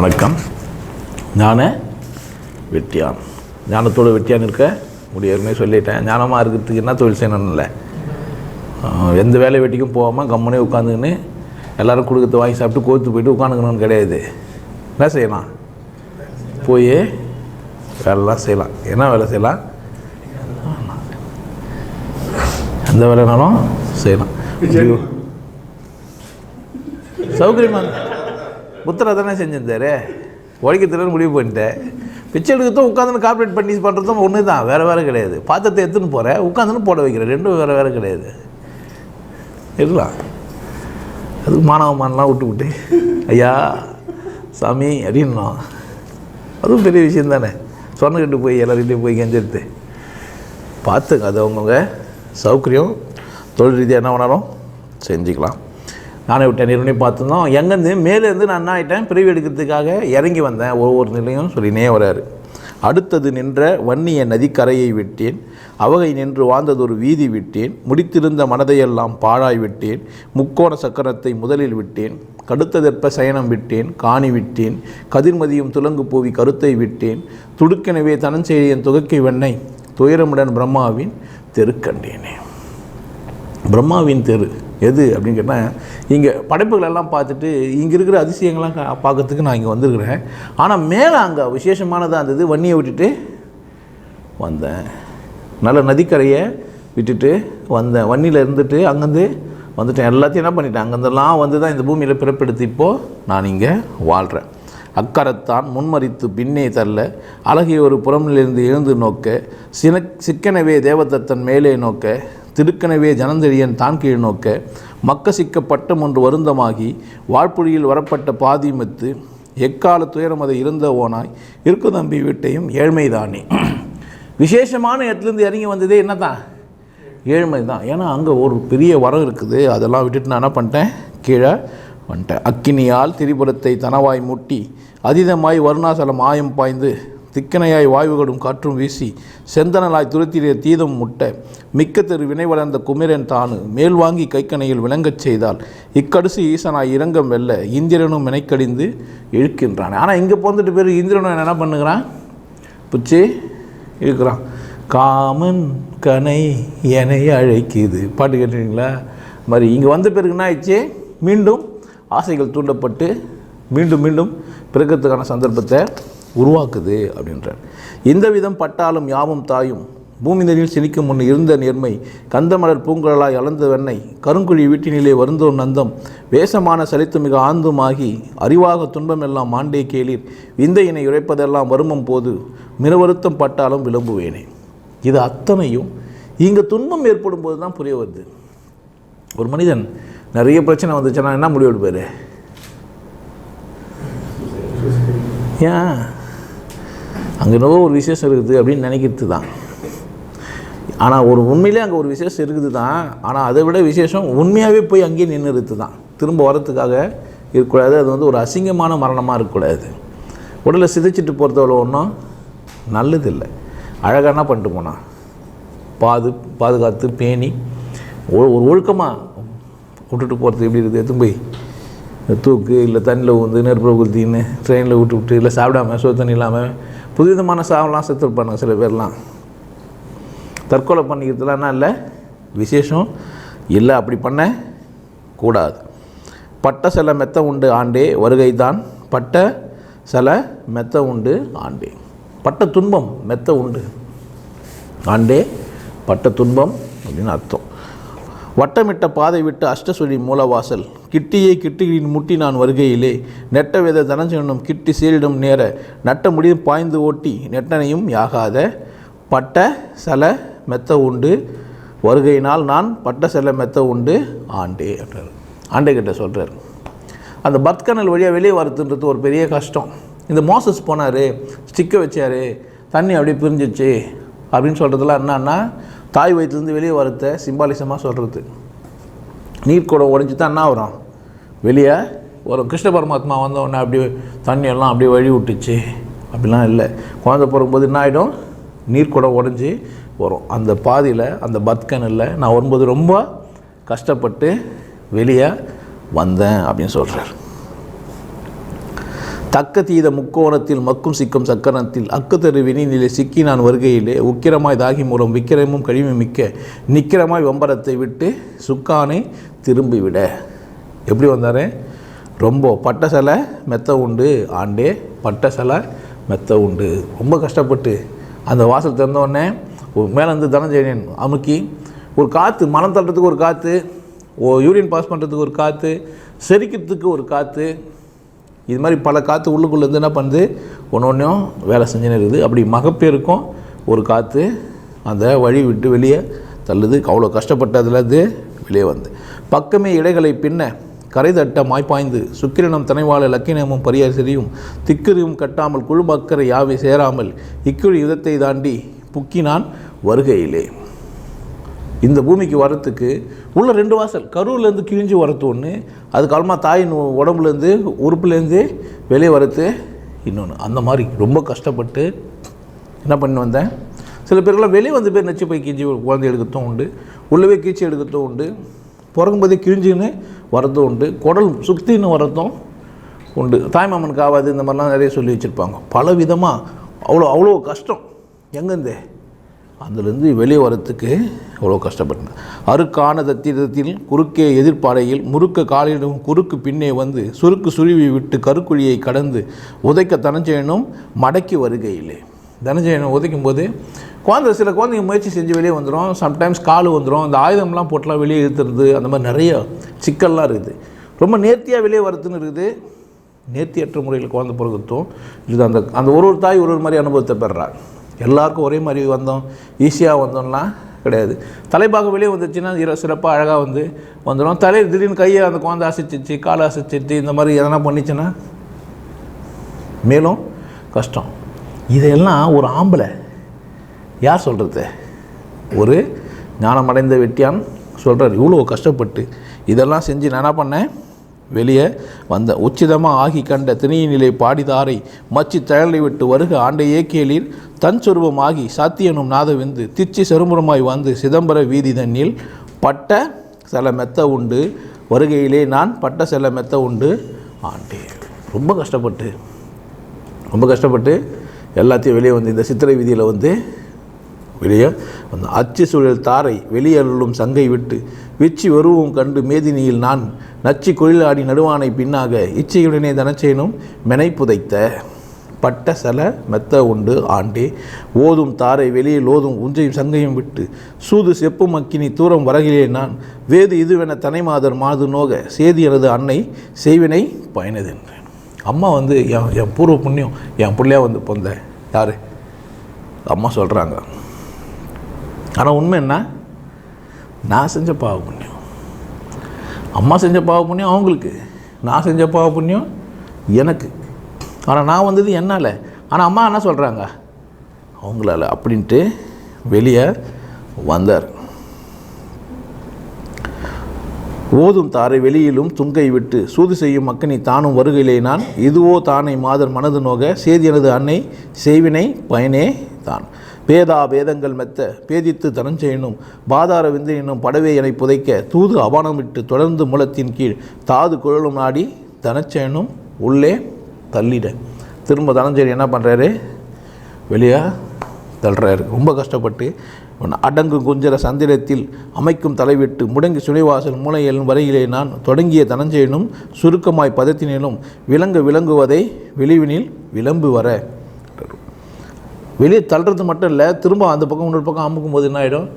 வணக்கம். ஞான வெட்டியான். ஞானத்தோடு வெட்டியான் இருக்க முடிய ஏற்கனவே சொல்லிட்டேன். ஞானமாக இருக்கிறதுக்கு என்ன தொழில் செய்யணும்னு இல்லை. எந்த வேலை வெட்டிக்கும் போகாமல் கம்முனே உட்காந்துக்கின்னு எல்லாரும் கொடுக்கறது வாங்கி சாப்பிட்டு கோத்து போயிட்டு உட்காந்துக்கணும்னு கிடையாது. என்ன செய்யலாம்? போய் வேலைலாம் செய்யலாம். என்ன வேலை செய்யலாம்? எந்த வேலைனாலும் செய்யலாம். சௌகரியமா? புத்தரை தானே செஞ்சிருந்தாரு? உழைக்கிறதுல முடிவு பண்ணிட்டேன் பிச்சை எடுக்கிறதும் உட்காந்துன்னு கார்பரேட் பண்ணி பண்ணுறதும் ஒன்று தான் வேறு வேறு கிடையாது. பாத்திரத்தை எடுத்துன்னு போகிறேன் உட்காந்துன்னு போட வைக்கிறேன் ரெண்டும் வேறு வேறு கிடையாது. இருக்கலாம் அதுக்கு மாணவ மானலாம் விட்டு விட்டு ஐயா சாமி அப்படின்னோம் அதுவும் பெரிய விஷயம் தானே. சொன்னக்கிட்டு போய் எல்லாருக்கிட்டையும் போய் கெஞ்சிருத்து பார்த்துங்க அது அவங்கவுங்க சௌகரியம் தொழில் ரீதியாக என்ன வேணாலும் செஞ்சுக்கலாம். நானே விட்டேன் நிறுவனம் பார்த்துருந்தோம். எங்கேருந்து? மேலேருந்து நான் என்ன ஆகிட்டேன் பிரிவு எடுக்கிறதுக்காக இறங்கி வந்தேன். ஒவ்வொரு நிலையும் சொல்லினே வராரு. அடுத்தது நின்ற வன்னிய நதிக்கரையை விட்டேன். அவகை நின்று வாழ்ந்ததொரு வீதி விட்டேன். முடித்திருந்த மனதையெல்லாம் பாழாய் விட்டேன். முக்கோண சக்கரத்தை முதலில் விட்டேன். கடுத்ததெற்ப சயனம் விட்டேன். காணி விட்டேன். கதிர்மதியும் துலங்கு பூவி கருத்தை விட்டேன். துடுக்கெனவே தனஞ்செழியன் துகக்கை வெண்ணை துயரமுடன் பிரம்மாவின் தெரு கண்டேனே பிரம்மாவின் தெரு. எது அப்படின்னு கேட்டால் இங்கே படைப்புகள் எல்லாம் பார்த்துட்டு இங்கே இருக்கிற அதிசயங்கள்லாம் கா- பார்க்கறதுக்கு நான் இங்கே வந்திருக்கிறேன். ஆனால் மேலே அங்கே விசேஷமானதாக இருந்தது வன்னியை விட்டுட்டு வந்தேன். நல்ல நதிக்கரையை விட்டுட்டு வந்தேன். வன்னியில் இருந்துட்டு அங்கேருந்து வந்துட்டேன். எல்லாத்தையும் என்ன பண்ணிட்டேன்? அங்கேருந்தெல்லாம் வந்து தான் இந்த பூமியில் பிறப்பெடுத்து இப்போது நான் இங்கே வாழ்கிறேன் அக்கரத்தான் முன்மறித்து பின்னே தள்ள அழகிய ஒரு புறமிலிருந்து எழுந்து நோக்க சின சிக்கனவே தேவதத்தன் மேலே நோக்க திருக்கனவே ஜனந்தெழியன் தான் கீழ் நோக்க மக்க சிக்க பட்டம் ஒன்று வருந்தமாகி வாழ்ப்புழியில் வரப்பட்ட பாதிமத்து எக்கால துயரம் அதை இருந்த ஓனாய் இருக்கு தம்பி வீட்டையும் ஏழ்மைதானே விசேஷமான இடத்துலேருந்து இறங்கி வந்ததே என்ன தான் ஏழ்மை தான். ஏன்னா அங்கே ஒரு பெரிய வரம் இருக்குது. அதெல்லாம் விட்டுட்டு நான் என்ன பண்ணிட்டேன்? கீழே வந்துட்டேன். அக்கினியால் திரிபுரத்தை தனவாய் முட்டி அதீதமாய் வருணாசலம் ஆயம் பாய்ந்து திக்கனையாய் வாய்வுகளும் காற்றும் வீசி செந்தனலாய் துருத்திய தீதம் முட்ட. மிக்க தெரு வினை வளர்ந்த குமிரன் தானு மேல் வாங்கி கைக்கணையில் விளங்கச் செய்தால் இக்கடுசு ஈசனாய் இரங்கம் வெல்ல இந்திரனும் வினைக்கடிந்து இழுக்கின்றான். ஆனால் இங்கே போந்துட்டு பேர் இந்திரனும் என்ன பண்ணுகிறான்? பிடிச்சி இருக்கிறான் காமன் கனை எனை அழைக்குது. பாட்டு கேட்டுறீங்களா மாதிரி இங்கே வந்த பிறகு என்ன ஆயிடுச்சு? மீண்டும் ஆசைகள் தூண்டப்பட்டு மீண்டும் மீண்டும் பிறக்கிறதுக்கான சந்தர்ப்பத்தை உருவாக்குது அப்படின்றார். எந்த விதம் பட்டாலும் யாவும் தாயும் பூமி நெறியில் சினிக்கும் முன் இருந்த நேர்மை கந்தமலர் பூங்குழலாய் அளந்த வெண்ணெய் கருங்குழி வீட்டினிலே வருந்தோர் நந்தம் வேஷமான சலித்து மிக ஆந்துமாகி அறிவாக துன்பமெல்லாம் மாண்டே கேளீர் விந்தையினை உரைப்பதெல்லாம் வருமம் போது மிரவருத்தம் பட்டாலும் விளம்புவேனே. இது அத்தனையும் இங்கே துன்பம் ஏற்படும் போது தான் புரிய வருது. ஒரு மனிதன் நிறைய பிரச்சனை வந்துச்சுன்னா என்ன முடிவு எடுப்பார்? ஏன்? அங்கே என்னவோ ஒரு விசேஷம் இருக்குது அப்படின்னு நினைக்கிறது தான் ஆனால் ஒரு உண்மையிலே அங்கே ஒரு விசேஷம் இருக்குது தான் ஆனால் அதை விட விசேஷம் உண்மையாகவே போய் அங்கேயே நின்றுறது தான் திரும்ப வரத்துக்காக இருக்கக்கூடாது. அது வந்து ஒரு அசிங்கமான மரணமாக இருக்கக்கூடாது. உடலை சிதைச்சிட்டு போகிறதோட ஒன்றும் நல்லதில்லை. அழகாக என்ன பண்ணிட்டு போனான் பாது பாதுகாத்து பேணி ஒ- ஒரு ஒழுக்கமாக விட்டுட்டு போகிறது எப்படி இருக்குது? எதுவும் போய் தூக்கு இல்லை தண்ணியில் ஊந்து நெருப்புல குத்தின்னு ட்ரெயினில் விட்டு விட்டு இல்லை சாப்பிடாம சோ தண்ணி இல்லாமல் புதுவிதமான சாவெல்லாம் செத்துருப்பாங்க சில பேர்லாம். தற்கொலை பண்ணிக்கிறதுலாம் இல்லை விசேஷம். இல்லை அப்படி பண்ண கூடாது. பட்ட சில மெத்த உண்டு ஆண்டே வருகை தான் பட்ட சில மெத்த உண்டு ஆண்டே. பட்ட துன்பம் மெத்த உண்டு ஆண்டே பட்ட துன்பம் அப்படின்னு அர்த்தம். வட்டமிட்ட பாதை விட்டு அஷ்டசுழி மூலவாசல். கிட்டியை கிட்டுகளின் முட்டி நான் வருகையிலே. நெட்ட வித தனஞ்சனும் கிட்டி சீரிடும் நேர நட்ட முடியும் பாய்ந்து ஓட்டி நெட்டனையும் யாகாத பட்ட சல மெத்த உண்டு. வருகையினால் நான் பட்ட செல மெத்த உண்டு ஆண்டே அப்படின்றார் ஆண்டே கிட்ட சொல்கிறார் அந்த பத்கனல் வழியாக வெளியே வரதுன்றது ஒரு பெரிய கஷ்டம். இந்த மோசஸ் போனார் ஸ்டிக்கை வச்சார் தண்ணி அப்படியே பிரிஞ்சிச்சு அப்படின்னு சொல்கிறதுலாம் என்னன்னா தாய் வயிற்றுலேருந்து வெளியே வரத சிம்பாலிசமாக சொல்கிறது நீர் குடம் உடஞ்சி தான் என்ன வரும்? வெளியே ஒரு கிருஷ்ண பரமாத்மா வந்த உடனே அப்படியே தண்ணியெல்லாம் அப்படியே வழி விட்டுச்சு. அப்படிலாம் இல்லை. குழந்த பிறக்கும்போது என்ன ஆகிடும் நீர் குடம் உடஞ்சி வரும். அந்த பாதியில் அந்த பத்கனில் நான் வரும்போது ரொம்ப கஷ்டப்பட்டு வெளியே வந்தேன் அப்படின்னு சொல்கிறார் தக்க தீத முக்கோணத்தில் மக்கும் சிக்கும் சக்கரத்தில் அக்குத்தரு வினிநிலை சிக்கி நான் வருகையிலே உக்கிரமாய் தாகி மூலம் விக்கிரமும் கழிவு மிக்க நிக்கிரமாய் வம்பரத்தை விட்டு சுக்கானை திரும்பிவிட. எப்படி வந்தார்? ரொம்ப பட்ட சிலை மெத்த உண்டு. ஆண்டே பட்ட சிலை மெத்த உண்டு. ரொம்ப கஷ்டப்பட்டு அந்த வாசல் திறந்தோடனே மேலேருந்து தனஞ்சயனியன் அமுக்கி ஒரு காற்று மனம் தள்ளுறதுக்கு ஒரு காற்று ஓ யூரின் பாஸ் பண்ணுறதுக்கு ஒரு காற்று செரிக்கிறதுக்கு ஒரு காற்று இது மாதிரி பல காற்று உள்ளுக்குள்ளேருந்து என்ன பண்ணுது? ஒன்று ஒன்றும் வேலை செஞ்சுன்னு இருக்குது. அப்படி மகப்பேருக்கும் ஒரு காற்று அந்த வழி விட்டு வெளியே தள்ளுது. அவ்வளோ கஷ்டப்பட்டதுலேருந்து வெளியே வந்து. பக்கமே இடைகளை பின்ன கரை தட்ட மாய்ப்பாய்ந்து சுக்கிரனம் தனைவாள லக்கினமும் பரியாசிரியும் திக்கிரியும் கட்டாமல் குழுமக்கரை யாவை சேராமல் இக்குழி யுதத்தை தாண்டி புக்கினான் வருகையிலே. இந்த பூமிக்கு வரத்துக்கு உள்ள ரெண்டு வாசல் கருவிலேருந்து கிழிஞ்சு வரத்து ஒன்று அது காலமாக தாயின் உடம்புலேருந்து உறுப்புலேருந்து வெளியே வரத்து இன்னொன்று அந்த மாதிரி ரொம்ப கஷ்டப்பட்டு என்ன பண்ணி வந்தேன்? சில பேருக்கெல்லாம் வெளியே வந்து பேர் நச்சு போய் கிழிஞ்சி குழந்தை எடுக்கிறதும் உண்டு உள்ளவே கீழ்ச்சி எடுக்கிறதும் உண்டு பிறக்கும்போதே கிழிஞ்சின்னு வரதும் உண்டு குடல் சுத்தின்னு வரதும் உண்டு. தாய்மாமனுக்கு ஆகாது இந்த மாதிரிலாம் நிறைய சொல்லி வச்சுருப்பாங்க. பல விதமாக அவ்வளோ அவ்வளோ கஷ்டம். எங்கேருந்தே? அதுலேருந்து வெளியே வரத்துக்கு அவ்வளோ கஷ்டப்பட்டேன். அருக்கான தத்திரத்தில் குறுக்கே எதிர்ப்பாடையில் முறுக்க காலிலும் குறுக்கு பின்னே வந்து சுருக்கு சுருவி விட்டு கருக்குழியை கடந்து உதைக்க தனஞ்சயனும் மடக்கி வருகையிலே. தனஞ்சயனை உதைக்கும் போது குழந்தை சில குழந்தைங்க முயற்சி செஞ்சு வெளியே வந்துடும் சம்டைம்ஸ் கால் வந்துடும் அந்த ஆயுதம்லாம் போட்டுலாம் வெளியே இழுத்துறது அந்த மாதிரி நிறைய சிக்கல்லாம் இருக்குது. ரொம்ப நேர்த்தியாக வெளியே வரதுன்னு இருக்குது. நேர்த்தியற்ற முறையில் குழந்தை பிறகுத்தும் இது அந்த அந்த ஒரு ஒரு தாய் ஒரு ஒரு மாதிரி அனுபவத்தை பெறுறாள். எல்லாருக்கும் ஒரே மாதிரி வந்தோம் ஈஸியாக வந்தோம்லாம் கிடையாது. தலைப்பாக வெளியே வந்துச்சுன்னா இர சிறப்பாக அழகாக வந்து வந்துடும் தலை திடீர்னு கையை அந்த குழந்தை அசைச்சிச்சு காலை அசைச்சிச்சு இந்த மாதிரி எதனா பண்ணிச்சுன்னா மேலும் கஷ்டம். இதையெல்லாம் ஒரு ஆம்பளை யார் சொல்கிறது ஒரு ஞானமடைந்த வெட்டியான் சொல்கிறார் இவ்வளோ கஷ்டப்பட்டு இதெல்லாம் செஞ்சு நான் என்ன பண்ணேன்? வெளியே வந்த உச்சிதமாக ஆகி கண்ட திணியினிலை பாடிதாரை மச்சி தழலை விட்டு வருக ஆண்டையே கேளீர் தன் சொருபமாகி சாத்தியனும் நாதவிந்து திச்சி செருமுறமாய் வந்து சிதம்பர வீதி தண்ணில் பட்ட சில மெத்த உண்டு. வருகையிலே நான் பட்ட சில மெத்த உண்டு. ஆண்டே ரொம்ப கஷ்டப்பட்டு ரொம்ப கஷ்டப்பட்டு எல்லாத்தையும் வெளியே வந்து இந்த சித்திரை வீதியில் வந்து வெளியே வந்த அச்சு சூழல் தாரை வெளியருளும் சங்கை விட்டு விச்சி வருவும் கண்டு மேதினியில் நான் நச்சி குழிலாடி நடுவானை பின்னாக இச்சையுடனே தனச்சேனும் மெனை புதைத்த பட்ட சல மெத்த உண்டு ஆண்டே. ஓதும் தாரை வெளியில் ஓதும் உஞ்சையும் சங்கையும் விட்டு சூது செப்பு மக்கினி தூரம் வரகிலே நான் வேது இதுவென தனைமாதர் மாது நோக சேதி எனது அன்னை செய்வினை பயனதென்றேன். அம்மா வந்து என் என் பூர்வ புண்ணியம் என் பிள்ளையா வந்து பிறந்த யார்? அம்மா சொல்கிறாங்க ஆனால் உண்மை என்ன? நான் செஞ்ச பாவ புண்ணியம். அம்மா செஞ்ச பாவ புண்ணியம் அவங்களுக்கு. நான் செஞ்ச பாவ புண்ணியம் எனக்கு. ஆனால் நான் வந்தது என்னால். ஆனால் அம்மா என்ன சொல்கிறாங்க அவங்களால அப்படின்ட்டு வெளியே வந்தார். ஓதும் தாரை வெளியிலும் துங்கை விட்டு சூது செய்யும் மக்கனி தானும் வருகையிலே நான். இதுவோ தானை மாதர் மனது நோக சேதி எனது அன்னை செய்வினை பயனே தான். பேதா பேதங்கள் மெத்த பேதித்து தனஞ்செயனும் பாதார விந்தையினும் படவே என புதைக்க தூது அபானமிட்டு தொடர்ந்து முலத்தின் கீழ் தாது குழலும் நாடி தனச்செயனும் உள்ளே தள்ளிட. திரும்ப தனஞ்செயன் என்ன பண்ணுறாரு வெளியாக தள்ளுறாரு. ரொம்ப கஷ்டப்பட்டு அடங்கு குஞ்சர சந்திரத்தில் அமைக்கும் தலைவிட்டு முடங்கி சுனைவாசல் மூளையலும் வரையிலே நான் தொடங்கிய தனஞ்செயனும் சுருக்கமாய் பதத்தினிலும் விலங்கு விளங்குவதை விளிவினில் விளம்பு வர வெளியே தள்ளுறது மட்டும் இல்லை திரும்ப அந்த பக்கம் இன்னொரு பக்கம் அமுக்கும் போது என்ன ஆகிடும்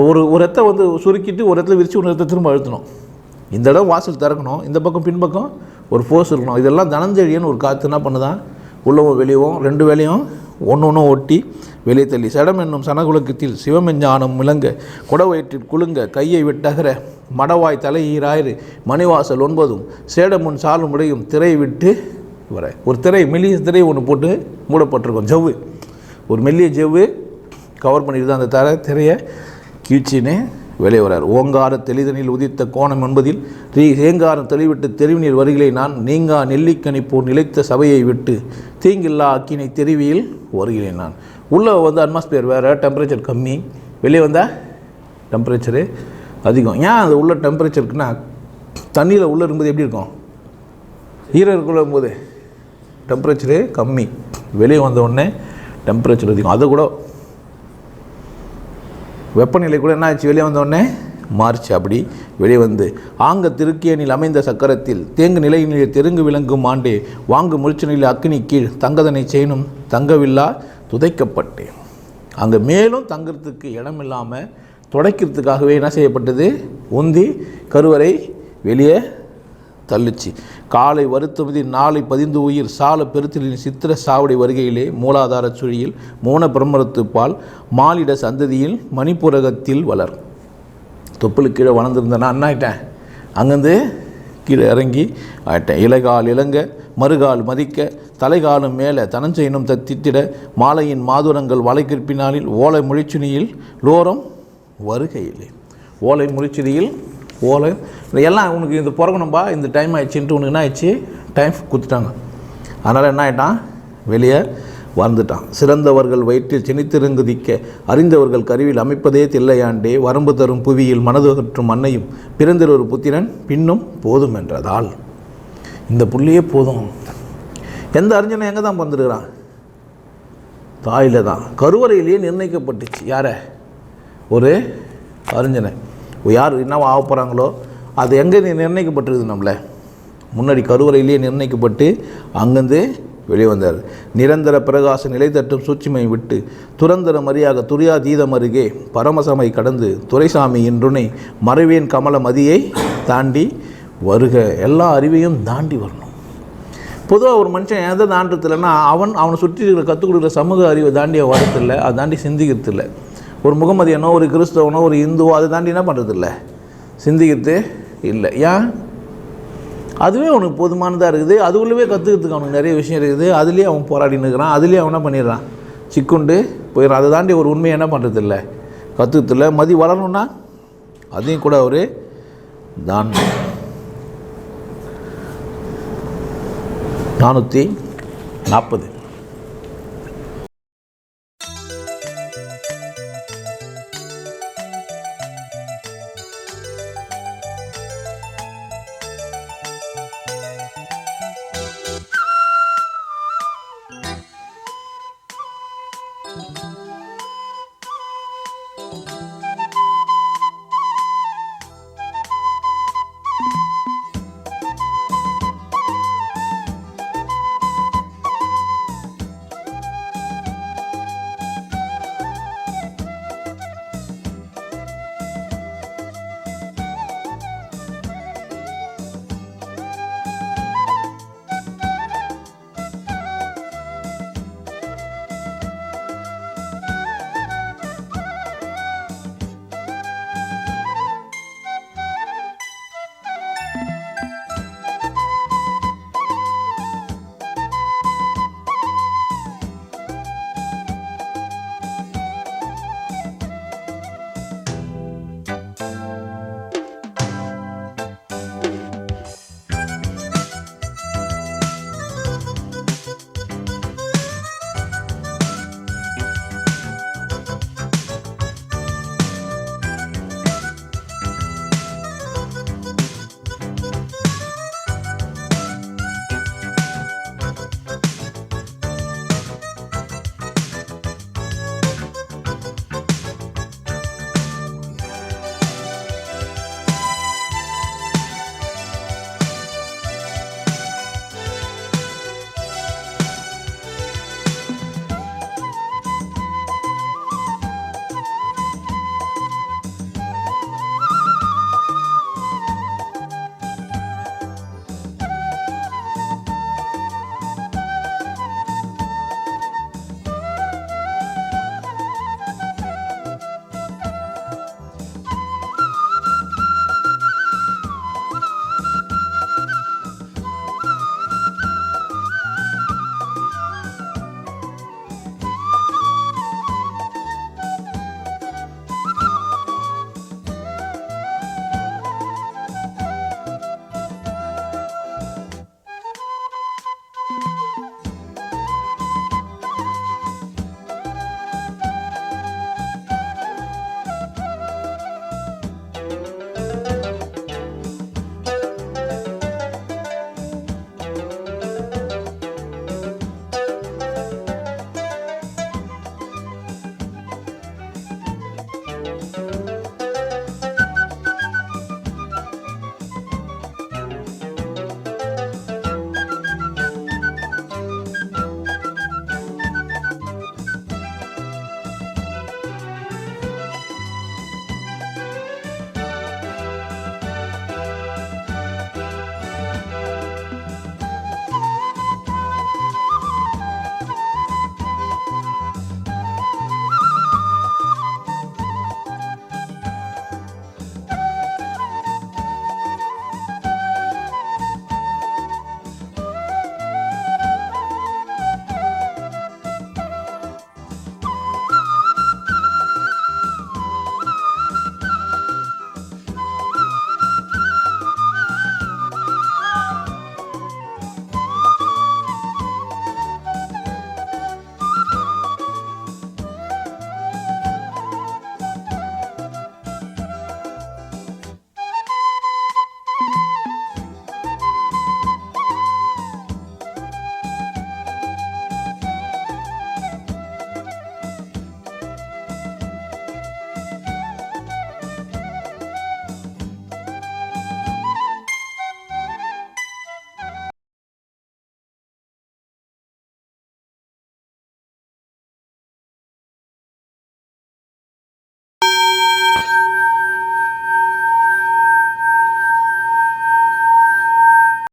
ஒரு ஒரு இடத்த வந்து சுருக்கிட்டு ஒரு இடத்துல விரித்து ஒரு இடத்த திரும்ப அழுத்தணும். இந்த இடம் வாசல் திறக்கணும். இந்த பக்கம் பின்பக்கம் ஒரு ஃபோர்ஸ் இருக்கணும். இதெல்லாம் தனஞ்செழியன்னு ஒரு காற்று என்ன பண்ணுதான் உள்ளவும் வெளியவும் ரெண்டு வேலையும் ஒன்று ஒன்றும் ஒட்டி வெளியே தள்ளி. சடம் என்னும் சனகுலக்கத்தில் சிவமெஞ்ஞானம் விளங்க குடவயிற்றில் குலுங்க கையை விட்டகர மடவாய் தலையீராயிரு மணிவாசல் ஒன்பதும் சேடமுன் சாலும் உடையும் திரை விட்டு வர. ஒரு திரை மெலிய திரை ஒன்று போட்டு மூடப்பட்டிருக்கும். ஜவ்வு. ஒரு மெல்லிய ஜெவ்வு கவர் பண்ணிட்டு தான் அந்த தர திரையை கீழ்ச்சின்னு வெளியே வரார் ஓங்கார தெளிதனில் உதித்த கோணம் என்பதில் ரீ ஏங்காரம் தெளிவிட்டு தெருவினில் வருகிலே நான் நீங்கா நெல்லிக்கனி போர் நிலைத்த சபையை விட்டு தீங்கில்லா அக்கினை தெருவியில் வருகிறேன் நான். உள்ளே வந்து அட்மாஸ்பியர் வேறு டெம்பரேச்சர் கம்மி. வெளியே வந்தால் டெம்பரேச்சரு அதிகம். ஏன் அது உள்ள டெம்பரேச்சருக்குன்னா தண்ணியில் உள்ளே இருக்கும்போது எப்படி இருக்கும்? ஈரம் இருக்குள்ள போது டெம்பரேச்சரு கம்மி. வெளியே வந்த உடனே டெம்பரேச்சர் அதிகம். அதை கூட வெப்பநிலை கூட என்ன ஆச்சு வெளியே வந்தோடனே மார்ச் அப்படி வெளியே வந்து. ஆங்க திருக்கியனில் அமைந்த சக்கரத்தில் தேங்கு நிலையினிலே தெருங்கு விளங்கும் ஆண்டே வாங்கு முழிச்சனில் அக்னி கீழ் தங்கதனை செய்யணும் தங்கவில்லா துதைக்கப்பட்டேன். அங்கே மேலும் தங்குறதுக்கு இடம் இல்லாமல் துடைக்கிறதுக்காகவே என்ன செய்யப்பட்டது? உந்தி கருவறை வெளியே தள்ளுச்சு. காலை வருத்தமதி நாளை பதிந்து உயிர். சால பெருத்திலின் சித்திர சாவடி வருகையிலே மூலாதார சுழியில் மூன பிரம்மரத்து பால் மாலிட சந்ததியில் மணிப்புரகத்தில் வளர். தொப்புளுக்கு கீழே வளர்ந்துருந்தேன்னா என்ன ஆகிட்டேன் அங்கேருந்து கீழே இறங்கி ஆயிட்டேன். இலைகால் இளங்க மறுகால் மதிக்க தலைகாலும் மேலே தனஞ்செயனும் தத்தித்திட மாலையின் மாதுரங்கள் வலை கிற்பினாலில் ஓலை முழிச்சுனியில் லோரம் வருகையிலே. ஓலை முழிச்சுனியில் ஓலை. எல்லாம் உனக்கு இது பிறக்கணும்பா இந்த டைம் ஆயிடுச்சுன்ட்டு உனக்கு என்ன ஆயிடுச்சு? டைம் கொடுத்துட்டாங்க. அதனால் என்ன ஆயிட்டான்? வெளியே வந்துட்டான் சிறந்தவர்கள் வயிற்றில் சினித்திருங்குதிக்க அறிந்தவர்கள் கருவில் அமைப்பதே தில்லையாண்டே வரம்பு தரும் புவியில் மனது மனதுகற்றும் மண்ணையும் பிறந்திரு புத்திரன் பின்னும் போதும் என்றதால். இந்த புள்ளியே போதும். எந்த அறிஞனும் எங்கே தான் பிறந்திருக்கிறான்? தாயில் தான். கருவறையிலேயே நிர்ணயிக்கப்பட்டுச்சு. யார? ஒரு அறிஞனை. யார் என்னவா ஆக போகிறாங்களோ அது எங்கே நிர்ணயிக்கப்பட்டிருக்குது நம்மளை? முன்னாடி கருவறையிலேயே நிர்ணயிக்கப்பட்டு அங்கேருந்து வெளியே வந்தார். நிரந்தர பிரகாச நிலை தட்டும் சூட்சுமை விட்டு துரந்தர மரியாக துரியாதீதம் அருகே பரமசமை கடந்து துரைசாமி இன்றுனை மறைவேன் கமல மதியை தாண்டி வருக. எல்லா அறிவையும் தாண்டி வரணும். பொதுவாக ஒரு மனுஷன் எதை தாண்டத்தில்லைன்னா அவன் அவனை சுற்றி இருக்கிற கற்றுக் கொடுக்குற சமூக அறிவை தாண்டி வரத்தில்லை வரதில்லை அதை தாண்டி சிந்திக்கிறது இல்லை ஒரு முகமதியனோ ஒரு கிறிஸ்தவனோ ஒரு இந்துவோ அதை தாண்டி என்ன பண்ணுறதில்ல சிந்திக்கிறது இல்லை. ஏன்? அதுவே அவனுக்கு போதுமானதாக இருக்குது. அதுக்குள்ளவே கற்றுக்கிறதுக்கு அவனுக்கு நிறைய விஷயம் இருக்குது. அதுலேயே அவன் போராடின்னு இருக்கிறான். அதுலேயே அவன் என்ன பண்ணிடுறான்? சிக்குண்டு போயிடுறான். அதை தாண்டி ஒரு உண்மையை என்ன பண்ணுறதில்ல கற்றுக்கிறதில்ல மதி வளரணும்னா அதையும் கூட அவர் தான். நானூற்றி நாற்பது. you